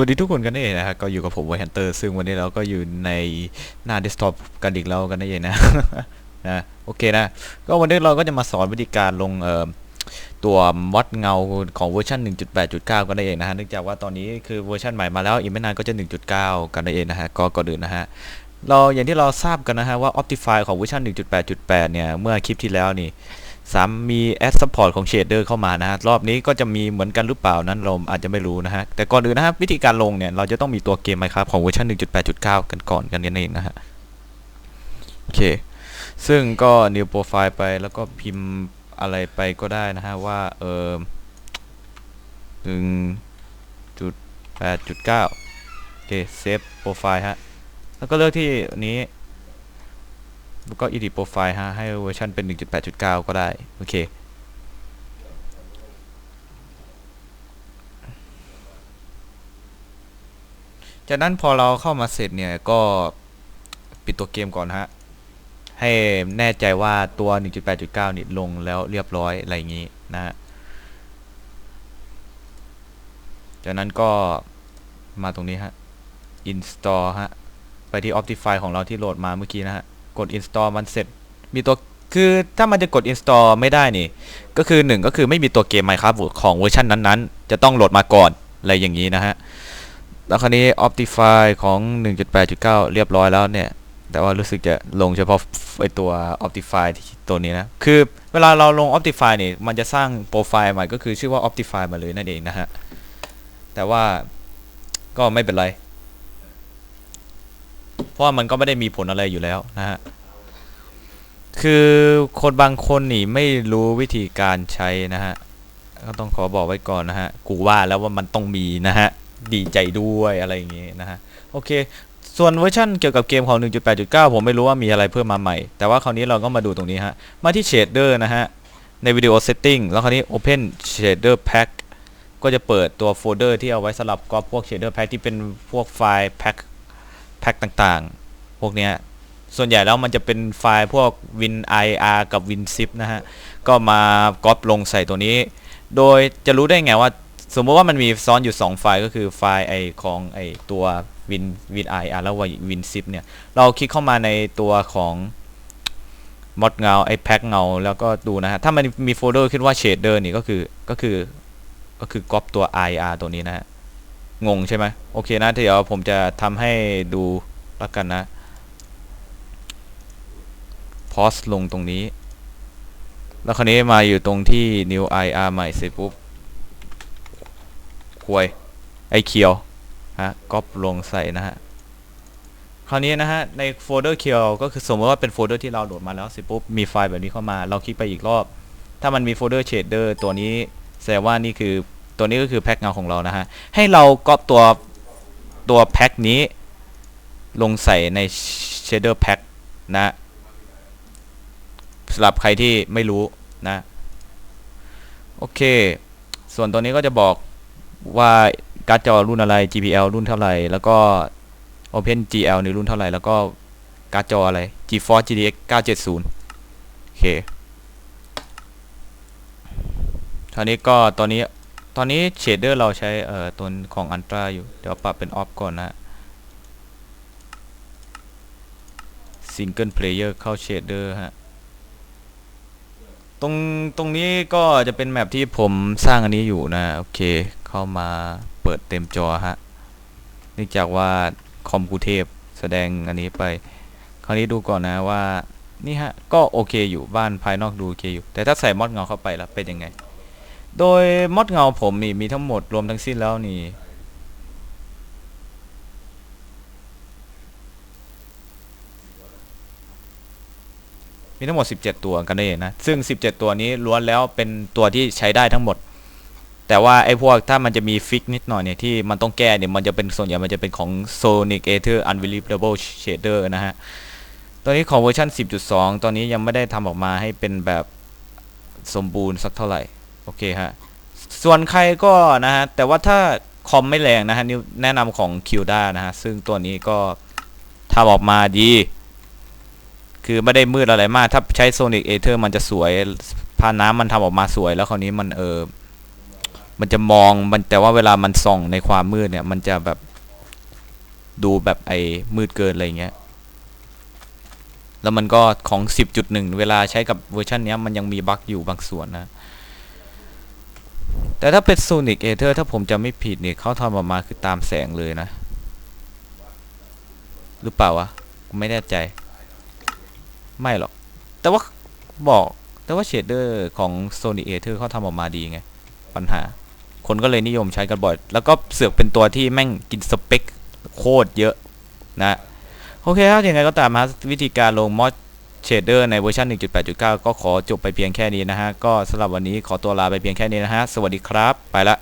สวัสดีทุกคนกันเองนะครับก็อยู่กับผมไวฮันเตอร์ซึ่งวันนี้เราก็อยู่ในหน้าเดสก์ท็อปกันอีกแล้วกันนั่นเองนะนะโอเคนะ ก็วันนี้เราก็จะมาสอนวิธีการลงเอ่อตัวมอดเงาของเวอร์ชัน1.8.9 กันนั่นเองนะฮะเนื่องจากว่าตอนนี้คือเวอร์ชันใหม่มาแล้วอีกไม่นานก็จะ 1.9 กันนั่นเองนะฮะก็ก่อนอื่นนะฮะเราอย่างที่เราทราบกันนะฮะว่า Optify ของเวอร์ชัน1.8.8 เนี่ยเมื่อคลิปที่แล้วนี่ สามมีแอดซัพพอร์ตของเชดเดอร์เข้ามานะฮะรอบนี้ก็จะมีเหมือนกันหรือเปล่านั้นเราอาจจะไม่รู้นะฮะ แต่ก่อนอื่นนะครับวิธีการลงเนี่ยเราจะต้องมีตัวเกม Minecraft ของเวอร์ชัน1.8.9 กันก่อนกันนั่นเองนะฮะโอเค ซึ่งก็ new profile ไปแล้วก็พิมพ์อะไรไปก็ได้นะฮะว่าเออ1.8.9โอเค save profile ฮะ แล้วก็เลือกที่นี้ แล้วก็ edit profile ฮะให้เวอร์ชันเป็น 1.8.9 ก็ได้ โอเค จากนั้นพอเราเข้ามาเสร็จเนี่ย ก็ปิดตัวเกมก่อนฮะ ให้แน่ใจว่าตัว 1.8.9 นี่ลงแล้วเรียบร้อย อะไรอย่างนี้นะฮะ จากนั้นก็มาตรงนี้ฮะ install ฮะ ไปที่ Optify ของเราที่โหลดมาเมื่อกี้นะฮะ กด install มันเสร็จ มีตัวคือถ้ามันจะกด install ไม่ได้นี่ ก็คือหนึ่งก็คือไม่มีตัวเกม Minecraft ของเวอร์ชันนั้นๆ จะต้องโหลดมาก่อน อะไรอย่างนี้นะฮะ แล้วคราวนี้ Optify ของ 1.8.9 เรียบร้อยแล้วเนี่ย แต่ว่ารู้สึกจะลงเฉพาะไอตัว Optify ตัวนี้นะ คือเวลาเราลง Optify นี่ มันจะสร้างโปรไฟล์ใหม่ก็คือชื่อว่า Optify มาเลยนั่นเองนะฮะ แต่ว่าก็ไม่เป็นไร เพราะว่ามันก็ไม่ได้มีผลอะไรอยู่แล้วนะฮะ คือคนบางคนนี่ไม่รู้วิธีการใช้นะฮะ ก็ต้องขอบอกไว้ก่อนนะฮะ กูว่าแล้วว่ามันต้องมีนะฮะ ดีใจด้วยอะไรอย่างงี้นะฮะ โอเค ส่วนเวอร์ชันเกี่ยวกับเกมของ 1.8.9 ผมไม่รู้ว่ามีอะไรเพิ่มมาใหม่ แต่ว่าคราวนี้เราก็มาดูตรงนี้ฮะ มาที่ shader นะฮะ ในวิดีโอ setting แล้วคราวนี้ open shader pack ก็จะเปิดตัวโฟลเดอร์ที่เอาไว้สำหรับก๊อปพวก shader pack ที่เป็นพวกไฟล์ pack แพ็กต่างๆ พวกเนี้ย ส่วนใหญ่แล้วมันจะเป็นไฟล์พวก win ir กับ win zip นะฮะ ก็มาก๊อปลงใส่ตัวนี้ โดยจะรู้ได้ไงว่า สมมติว่ามันมีซ้อนอยู่ 2 ไฟล์ก็คือไฟล์ไอของไอตัว win win ir แล้ว win zip เนี่ย เราคลิกเข้ามาในตัวของมอดเงาไอแพ็กเงาแล้วก็ดูนะฮะ ถ้ามันมีโฟลเดอร์ขึ้นว่า shader นี่ก็คือก็คือก็คือก๊อปตัว ir ตัวนี้นะฮะ งงใช่ไหมโอเคนะเดี๋ยวผมจะทำให้ดูแล้วกันนะ พอสลงตรงนี้ แล้วคราวนี้มาอยู่ตรงที่ new ir ใหม่เสร็จปุ๊บควยไอเคียวฮะก๊อปลงใส่นะฮะคราวนี้นะฮะในโฟลเดอร์เคียวก็คือสมมติว่าเป็นโฟลเดอร์ที่เราโหลดมาแล้วเสร็จปุ๊บมีไฟล์แบบนี้เข้ามา เราคลิกไปอีกรอบ ถ้ามันมีโฟลเดอร์เชดเดอร์ตัวนี้แสดงว่านี่คือตัวนี้ก็คือแพ็กเงาของเรานะฮะให้เราก๊อปตัวตัวแพ็กนี้ลงใส่ใน shader pack นะ สำหรับใครที่ไม่รู้นะ โอเค ส่วนตัวนี้ก็จะบอกว่าการ์ดจอรุ่นอะไร GPL รุ่นเท่าไหร่ แล้วก็ Open GL ในรุ่นเท่าไหร่ แล้วก็การ์ดจออะไร GeForce GTX 970 โอเคครานี้ก็ตอนนี้ ตอนนี้เชดเดอร์เราใช้เอ่อตัวของ Ultra อยู่ เดี๋ยวปรับเป็นออฟก่อนนะ Single Player เข้าเชดเดอร์ฮะ ตรงตรงนี้ก็จะเป็นแมปที่ผมสร้างอันนี้อยู่นะ โอเค เข้ามาเปิดเต็มจอฮะเนื่องจากว่าคอมกูเทพแสดงอันนี้ไป คราวนี้ดูก่อนนะว่านี่ฮะ ก็โอเคอยู่บ้านภายนอกดูโอเคอยู่ แต่ถ้าใส่มอดเงาเข้าไปแล้วเป็นยังไง โดยมอดเงาผมนี่มีทั้งหมดรวมทั้งสิ้นแล้วนี่ มีทั้งหมด 17 ตัวกันได้นะ ซึ่ง 17 ตัวนี้ล้วนแล้วเป็นตัวที่ใช้ได้ทั้งหมด แต่ว่าไอ้พวกถ้ามันจะมีฟิกนิดหน่อยเนี่ยที่มันต้องแก้เนี่ยมันจะเป็นส่วนใหญ่มันจะเป็นของ Sonic Ether Unbelievable Shader นะฮะ ตัวนี้ของเวอร์ชัน10.2 ตอนนี้ยังไม่ได้ทำออกมาให้เป็นแบบสมบูรณ์สักเท่าไหร่ โอเคฮะ ส่วนใครก็นะฮะ แต่ว่าถ้าคอมไม่แรงนะฮะนี่แนะนำของ q d a นะฮะ ซึ่งตัวนี้ก็ทำออกมาดี คือไม่ได้มืดอะไรมาก ถ้าใช้ Sonic Ether มันจะสวยพาน้ำมันทำออกมาสวยแล้วคราวนี้มันเออ มันจะมองมันแต่ว่าเวลามันส่องในความมืดเนี่ย มันจะแบบดูแบบไอ้มืดเกินอะไรเงี้ย แล้วมันก็ของ 10.1 เวลาใช้กับเวอร์ชันนี้มันยังมีบั๊กอยู่บางส่วนนะ แต่ถ้าเป็น Sonic a t h e r ถ้าผมจะไม่ผิดเนี่ยเขาทำออกมาคือตามแสงเลยนะ หรือเปล่าวะ ไม่แน่ใจ ไม่หรอก แต่ว่าบอกแต่ว่าเชดเดอร์ของ Sonic a t h e r เขาทำออกมาดีไง ปัญหา คนก็เลยนิยมใช้กันบ่อย แล้วก็เสือกเป็นตัวที่แม่งกินสเปคโคตรเยอะนะ โอเคครับยังไงก็ตามฮะวิธีการลงมอดเชดเดอร์ในเวอร์ชัน1.8.9 ก็ขอจบไปเพียงแค่นี้นะฮะ ก็สำหรับวันนี้ขอตัวลาไปเพียงแค่นี้นะฮะ สวัสดีครับ ไปละ